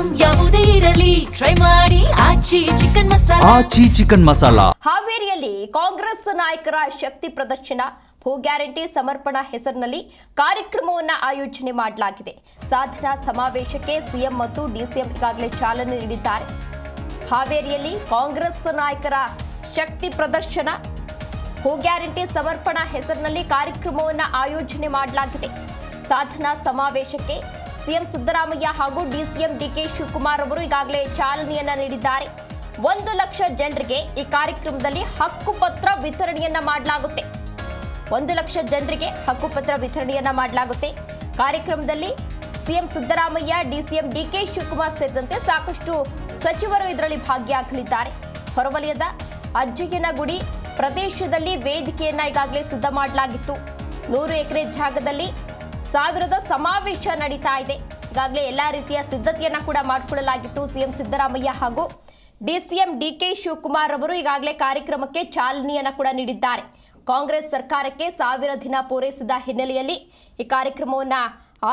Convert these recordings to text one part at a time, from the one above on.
Item ಯಾವುದೇ ಇರಲಿ. Try ಮಾಡಿ. ಆಚಿ ಚಿಕನ್ ಮಸಾಲಾ. ಆಚಿ ಚಿಕನ್ ಮಸಾಲಾ. ಹಾವೇರಿಯಲ್ಲಿ ಕಾಂಗ್ರೆಸ್ ನಾಯಕರ ಶಕ್ತಿ ಪ್ರದರ್ಶನ ಭೂ ಗ್ಯಾರಂಟಿ ಸಮರ್ಪಣಾ ಹೆಸರಿನಲ್ಲಿ ಕಾರ್ಯಕ್ರಮವನ್ನು ಆಯೋಜನೆ ಮಾಡಲಾಗಿದೆ. ಸಾಧನಾ ಸಮಾವೇಶಕ್ಕೆ ಸಿಎಂ ಮತ್ತು ಡಿಸಿಎಂ ಈಗಾಗಲೇ ಚಾಲನೆ ನೀಡಿದ್ದಾರೆ. ಹಾವೇರಿಯಲ್ಲಿ ಕಾಂಗ್ರೆಸ್ ನಾಯಕರ ಶಕ್ತಿ ಪ್ರದರ್ಶನ ಭೂ ಗ್ಯಾರಂಟಿ ಸಮರ್ಪಣಾ ಹೆಸರಿನಲ್ಲಿ ಕಾರ್ಯಕ್ರಮವನ್ನು ಆಯೋಜನೆ ಮಾಡಲಾಗಿದೆ. ಸಾಧನಾ ಸಮಾವೇಶಕ್ಕೆ ಸಿಎಂ ಸಿದ್ದರಾಮಯ್ಯ ಹಾಗೂ ಡಿಸಿಎಂ ಡಿಕೆ ಶಿವಕುಮಾರ್ ಅವರು ಈಗಾಗಲೇ ಚಾಲನೆಯನ್ನ ನೀಡಿದ್ದಾರೆ. ಒಂದು ಲಕ್ಷ ಜನರಿಗೆ ಈ ಕಾರ್ಯಕ್ರಮದಲ್ಲಿ ಹಕ್ಕುಪತ್ರ ವಿತರಣೆಯನ್ನ ಮಾಡಲಾಗುತ್ತೆ. ಒಂದು ಲಕ್ಷ ಜನರಿಗೆ ಹಕ್ಕುಪತ್ರ ವಿತರಣೆಯನ್ನ ಮಾಡಲಾಗುತ್ತೆ. ಕಾರ್ಯಕ್ರಮದಲ್ಲಿ CM Siddaramaiah, DCM DK Shivakumar ಸೇರಿದಂತೆ ಸಾಕಷ್ಟು ಸಚಿವರು ಇದರಲ್ಲಿ ಭಾಗಿಯಾಗಲಿದ್ದಾರೆ. ಹೊರವಲಯದ ಅಜ್ಜಯ್ಯನಗುಡಿ ಪ್ರದೇಶದಲ್ಲಿ ವೇದಿಕೆಯನ್ನ ಈಗಾಗಲೇ ಸಿದ್ಧ ಮಾಡಲಾಗಿತ್ತು. ನೂರು ಎಕರೆ ಜಾಗದಲ್ಲಿ ಸಾವಿರದ ಸಮಾವೇಶ ನಡೀತಾ ಇದೆ. ಈಗಾಗಲೇ ಎಲ್ಲ ರೀತಿಯ ಸಿದ್ಧತೆಯನ್ನ ಕೂಡ ಮಾಡಿಕೊಳ್ಳಲಾಗಿತ್ತು ಸಿಎಂ ಸಿದ್ದರಾಮಯ್ಯ ಹಾಗೂ ಡಿಸಿಎಂ ಡಿಕೆ ಶಿವಕುಮಾರ್ ಅವರು ಈಗಾಗಲೇ ಕಾರ್ಯಕ್ರಮಕ್ಕೆ ಚಾಲನೆಯನ್ನ ಕೂಡ ನೀಡಿದ್ದಾರೆ. ಕಾಂಗ್ರೆಸ್ ಸರ್ಕಾರಕ್ಕೆ ಸಾವಿರ ದಿನ ಪೂರೈಸಿದ ಹಿನ್ನೆಲೆಯಲ್ಲಿ ಈ ಕಾರ್ಯಕ್ರಮವನ್ನ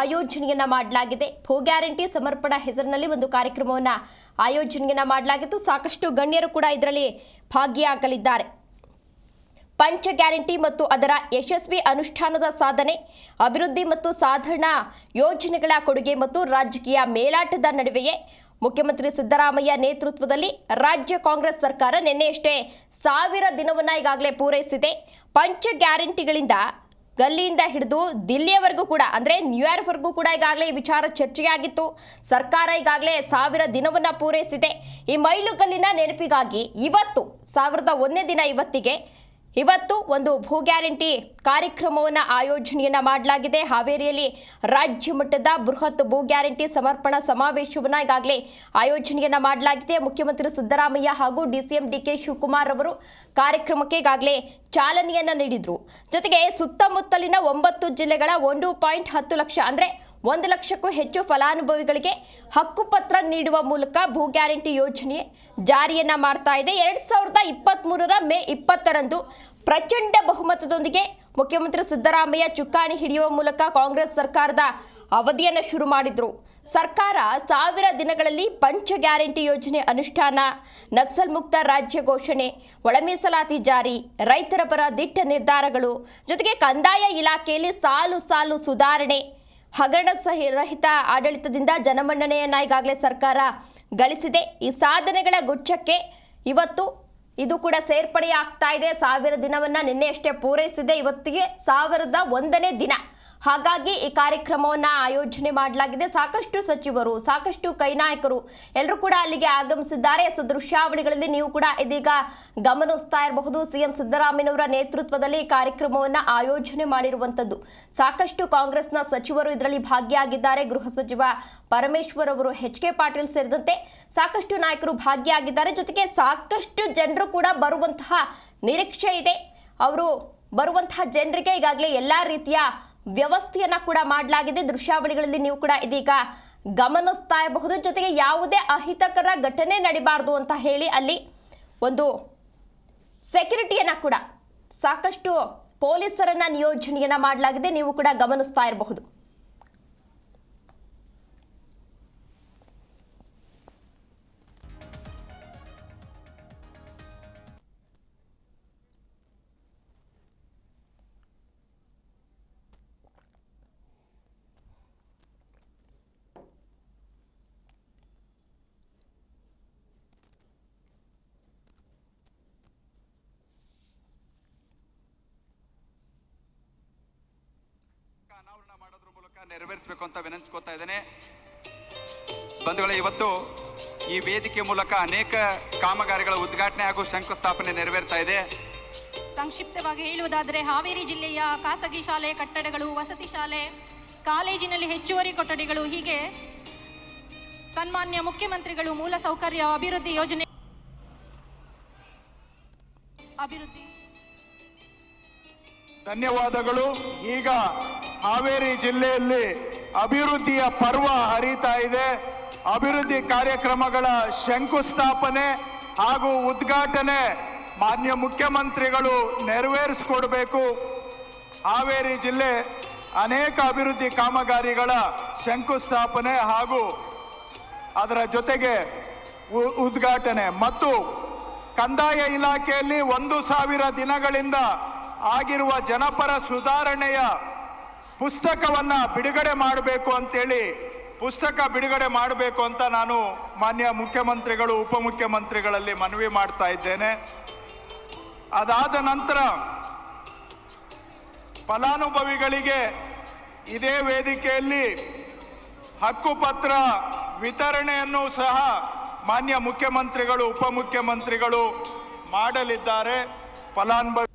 ಆಯೋಜನೆಯನ್ನ ಮಾಡಲಾಗಿದೆ. ಭೂ ಗ್ಯಾರಂಟಿ ಸಮರ್ಪಣಾ ಹೆಸರಿನಲ್ಲಿ ಒಂದು ಕಾರ್ಯಕ್ರಮವನ್ನ ಆಯೋಜನೆಯನ್ನ ಮಾಡಲಾಗಿತ್ತು. ಸಾಕಷ್ಟು ಗಣ್ಯರು ಕೂಡ ಇದರಲ್ಲಿ ಭಾಗಿಯಾಗಲಿದ್ದಾರೆ. ಪಂಚ ಗ್ಯಾರಂಟಿ ಮತ್ತು ಅದರ ಯಶಸ್ವಿ ಅನುಷ್ಠಾನದ ಸಾಧನೆ, ಅಭಿವೃದ್ಧಿ ಮತ್ತು ಸಾಧನಾ ಯೋಜನೆಗಳ ಕೊಡುಗೆ ಮತ್ತು ರಾಜಕೀಯ ಮೇಲಾಟದ ನಡುವೆಯೇ ಮುಖ್ಯಮಂತ್ರಿ ಸಿದ್ದರಾಮಯ್ಯ ನೇತೃತ್ವದಲ್ಲಿ ರಾಜ್ಯ ಕಾಂಗ್ರೆಸ್ ಸರ್ಕಾರ ನಿನ್ನೆಯಷ್ಟೇ ಸಾವಿರ ದಿನವನ್ನು ಈಗಾಗಲೇ ಪೂರೈಸಿದೆ. ಪಂಚ ಗ್ಯಾರಂಟಿಗಳಿಂದ ಗಲ್ಲಿಯಿಂದ ಹಿಡಿದು ದಿಲ್ಲಿಯವರೆಗೂ ಕೂಡ, ಅಂದರೆ ನ್ಯೂಯಾರ್ಕ್ವರೆಗೂ ಕೂಡ ಈಗಾಗಲೇ ಈ ವಿಚಾರ ಚರ್ಚೆಯಾಗಿತ್ತು. ಸರ್ಕಾರ ಈಗಾಗಲೇ ಸಾವಿರ ದಿನವನ್ನು ಪೂರೈಸಿದೆ. ಈ ಮೈಲುಗಲ್ಲಿನ ನೆನಪಿಗಾಗಿ ಇವತ್ತು, ಸಾವಿರದ ಒಂದನೇ ದಿನ ಇವತ್ತಿಗೆ ಇವತ್ತು ಒಂದು ಭೂ ಗ್ಯಾರಂಟಿ ಕಾರ್ಯಕ್ರಮವನ್ನು, ಆಯೋಜನೆಯನ್ನು ಮಾಡಲಾಗಿದೆ. ಹಾವೇರಿಯಲ್ಲಿ ರಾಜ್ಯ ಮಟ್ಟದ ಬೃಹತ್ ಭೂ ಗ್ಯಾರಂಟಿ ಸಮರ್ಪಣಾ ಸಮಾವೇಶವನ್ನು ಈಗಾಗಲೇ ಆಯೋಜನೆಯನ್ನು ಮಾಡಲಾಗಿದೆ. ಮುಖ್ಯಮಂತ್ರಿ ಸಿದ್ದರಾಮಯ್ಯ ಹಾಗೂ ಡಿಸಿಎಂ ಡಿಕೆ ಶಿವಕುಮಾರ್ ಅವರು ಕಾರ್ಯಕ್ರಮಕ್ಕೆ ಈಗಾಗಲೇ ಚಾಲನೆಯನ್ನು ನೀಡಿದರು. ಜೊತೆಗೆ ಸುತ್ತಮುತ್ತಲಿನ ಒಂಬತ್ತು ಜಿಲ್ಲೆಗಳ ಒಂದು ಪಾಯಿಂಟ್ ಹತ್ತು ಲಕ್ಷ, ಅಂದ್ರೆ ಒಂದು ಲಕ್ಷಕ್ಕೂ ಹೆಚ್ಚು ಫಲಾನುಭವಿಗಳಿಗೆ ಹಕ್ಕುಪತ್ರ ನೀಡುವ ಮೂಲಕ ಭೂ ಗ್ಯಾರಂಟಿ ಯೋಜನೆ ಜಾರಿಯನ್ನ ಮಾಡ್ತಾ ಇದೆ. ಎರಡ್ ಸಾವಿರದ ಇಪ್ಪತ್ತ್ ಮೂರರ ಮೇ ಇಪ್ಪತ್ತರಂದು ಪ್ರಚಂಡ ಬಹುಮತದೊಂದಿಗೆ ಮುಖ್ಯಮಂತ್ರಿ ಸಿದ್ದರಾಮಯ್ಯ ಚುಕ್ಕಾಣಿ ಹಿಡಿಯುವ ಮೂಲಕ ಕಾಂಗ್ರೆಸ್ ಸರ್ಕಾರದ ಅವಧಿಯನ್ನು ಶುರು ಮಾಡಿದ್ರು. ಸರ್ಕಾರ ಸಾವಿರ ದಿನಗಳಲ್ಲಿ ಪಂಚ ಗ್ಯಾರಂಟಿ ಯೋಜನೆ ಅನುಷ್ಠಾನ, ನಕ್ಸಲ್ ಮುಕ್ತ ರಾಜ್ಯ ಘೋಷಣೆ ಒಳ ಮೀಸಲಾತಿ ಜಾರಿ, ರೈತರ ಪರ ದಿಟ್ಟ ನಿರ್ಧಾರಗಳು, ಜೊತೆಗೆ ಕಂದಾಯ ಇಲಾಖೆಯಲ್ಲಿ ಸಾಲು ಸಾಲು ಸುಧಾರಣೆ ಹಗರಣ ಸಹಿ ರಹಿತ ಆಡಳಿತದಿಂದ ಜನಮನ್ನಣೆಯನ್ನ ಈಗಾಗಲೇ ಸರ್ಕಾರ ಗಳಿಸಿದೆ. ಈ ಸಾಧನೆಗಳ ಗುಚ್ಛಕ್ಕೆ ಇವತ್ತು ಇದು ಕೂಡ ಸೇರ್ಪಡೆಯಾಗ್ತಾ ಇದೆ. ಸಾವಿರ ದಿನವನ್ನ ನಿನ್ನೆಯಷ್ಟೇ ಪೂರೈಸಿದೆ. ಇವತ್ತಿಗೆ ಸಾವಿರದ ಒಂದನೇ ದಿನ. ಹಾಗಾಗಿ ಈ ಕಾರ್ಯಕ್ರಮವನ್ನ ಆಯೋಜನೆ ಮಾಡಲಾಗಿದೆ. ಸಾಕಷ್ಟು ಸಚಿವರು, ಸಾಕಷ್ಟು ಕೈನಾಯಕರು ಎಲ್ಲರೂ ಕೂಡ ಅಲ್ಲಿಗೆ ಆಗಮಿಸಿದ್ದಾರೆ. ದೃಶ್ಯಾವಳಿಗಳಲ್ಲಿ ನೀವು ಕೂಡ ಇದೀಗ ಗಮನಿಸ್ತಾ ಇರಬಹುದು. ಸಿಎಂ ಸಿದ್ದರಾಮಯ್ಯನವರ ನೇತೃತ್ವದಲ್ಲಿ ಈ ಕಾರ್ಯಕ್ರಮವನ್ನ ಆಯೋಜನೆ ಮಾಡಿರುವಂತದ್ದು ಸಾಕಷ್ಟು ಕಾಂಗ್ರೆಸ್ನ ಸಚಿವರು ಇದರಲ್ಲಿ ಭಾಗಿಯಾಗಿದ್ದಾರೆ. ಗೃಹ ಸಚಿವ ಪರಮೇಶ್ವರ್ ಅವರು ಎಚ್ ಕೆ ಪಾಟೀಲ್ ಸೇರಿದಂತೆ ಸಾಕಷ್ಟು ನಾಯಕರು ಭಾಗಿಯಾಗಿದ್ದಾರೆ. ಜೊತೆಗೆ ಸಾಕಷ್ಟು ಜನರು ಕೂಡ ಬರುವಂತಹ ನಿರೀಕ್ಷೆ ಇದೆ. ಅವರು ಬರುವಂತಹ ಜನರಿಗೆ ಈಗಾಗಲೇ ಎಲ್ಲಾ ರೀತಿಯ ವ್ಯವಸ್ಥೆಯನ್ನ ಕೂಡ ಮಾಡಲಾಗಿದೆ. ದೃಶ್ಯಾವಳಿಗಳಲ್ಲಿ ನೀವು ಕೂಡ ಇದೀಗ ಗಮನಿಸ್ತಾ ಇರಬಹುದು ಜೊತೆಗೆ ಯಾವುದೇ ಅಹಿತಕರ ಘಟನೆ ನಡಿಬಾರ್ದು ಅಂತ ಹೇಳಿ ಅಲ್ಲಿ ಒಂದು ಸೆಕ್ಯೂರಿಟಿಯನ್ನ ಕೂಡ ಸಾಕಷ್ಟು ಪೊಲೀಸರನ್ನ ನಿಯೋಜನೆಯನ್ನ ಮಾಡಲಾಗಿದೆ. ನೀವು ಕೂಡ ಗಮನಿಸ್ತಾ ಇರಬಹುದು. ನೆರವೇರಿಸಬೇಕು ಅಂತ ವಿನಂತಿಸ್ಕೊತಾ ಇದ್ದೇನೆ. ಬಂಧುಗಳೇ ಇವತ್ತು ಈ ವೇದಿಕೆ ಮೂಲಕ ಅನೇಕ ಕಾಮಗಾರಿಗಳ ಉದ್ಘಾಟನೆ ಹಾಗೂ ಶಂಕುಸ್ಥಾಪನೆ ನೆರವೇರ್ತಾ ಇದೆ. ಸಂಕ್ಷಿಪ್ತವಾಗಿ ಹೇಳುವುದಾದರೆ ಹಾವೇರಿ ಜಿಲ್ಲೆಯ ಖಾಸಗಿ ಶಾಲೆ ಕಟ್ಟಡಗಳು ವಸತಿ ಶಾಲೆ ಕಾಲೇಜಿನಲ್ಲಿ ಹೆಚ್ಚುವರಿ ಕೊಠಡಿಗಳು ಹೀಗೆ ಸನ್ಮಾನ್ಯ ಮುಖ್ಯಮಂತ್ರಿಗಳು ಮೂಲ ಸೌಕರ್ಯ ಅಭಿವೃದ್ಧಿ ಯೋಜನೆ ಅಭಿವೃದ್ಧಿ ಧನ್ಯವಾದಗಳು. ಈಗ ಹಾವೇರಿ ಜಿಲ್ಲೆಯಲ್ಲಿ ಅಭಿವೃದ್ಧಿಯ ಪರ್ವ ಹರಿತಾ ಇದೆ. ಅಭಿವೃದ್ಧಿ ಕಾರ್ಯಕ್ರಮಗಳ ಶಂಕುಸ್ಥಾಪನೆ ಹಾಗೂ ಉದ್ಘಾಟನೆ ಮಾನ್ಯ ಮುಖ್ಯಮಂತ್ರಿಗಳು ನೆರವೇರಿಸಿಕೊಡಬೇಕು. ಹಾವೇರಿ ಜಿಲ್ಲೆ ಅನೇಕ ಅಭಿವೃದ್ಧಿ ಕಾಮಗಾರಿಗಳ ಶಂಕುಸ್ಥಾಪನೆ ಹಾಗೂ ಅದರ ಜೊತೆಗೆ ಉದ್ಘಾಟನೆ ಮತ್ತು ಕಂದಾಯ ಇಲಾಖೆಯಲ್ಲಿ ಒಂದು ಸಾವಿರ ದಿನಗಳಿಂದ ಆಗಿರುವ ಜನಪರ ಸುಧಾರಣೆಯ ಪುಸ್ತಕವನ್ನ ಬಿಡುಗಡೆ ಮಾಡಬೇಕು ಅಂತೇಳಿ, ಪುಸ್ತಕ ಬಿಡುಗಡೆ ಮಾಡಬೇಕು ಅಂತ ನಾನು ಮಾನ್ಯ ಮುಖ್ಯಮಂತ್ರಿಗಳು, ಉಪಮುಖ್ಯಮಂತ್ರಿಗಳಲ್ಲಿ ಮನವಿ ಮಾಡ್ತಾ ಇದ್ದೇನೆ. ಅದಾದ ನಂತರ ಫಲಾನುಭವಿಗಳಿಗೆ ಇದೇ ವೇದಿಕೆಯಲ್ಲಿ ಹಕ್ಕುಪತ್ರ ವಿತರಣೆಯನ್ನು ಸಹ ಮಾನ್ಯ ಮುಖ್ಯಮಂತ್ರಿಗಳು, ಉಪಮುಖ್ಯಮಂತ್ರಿಗಳು ಮಾಡಲಿದ್ದಾರೆ. ಫಲಾನುಭವಿ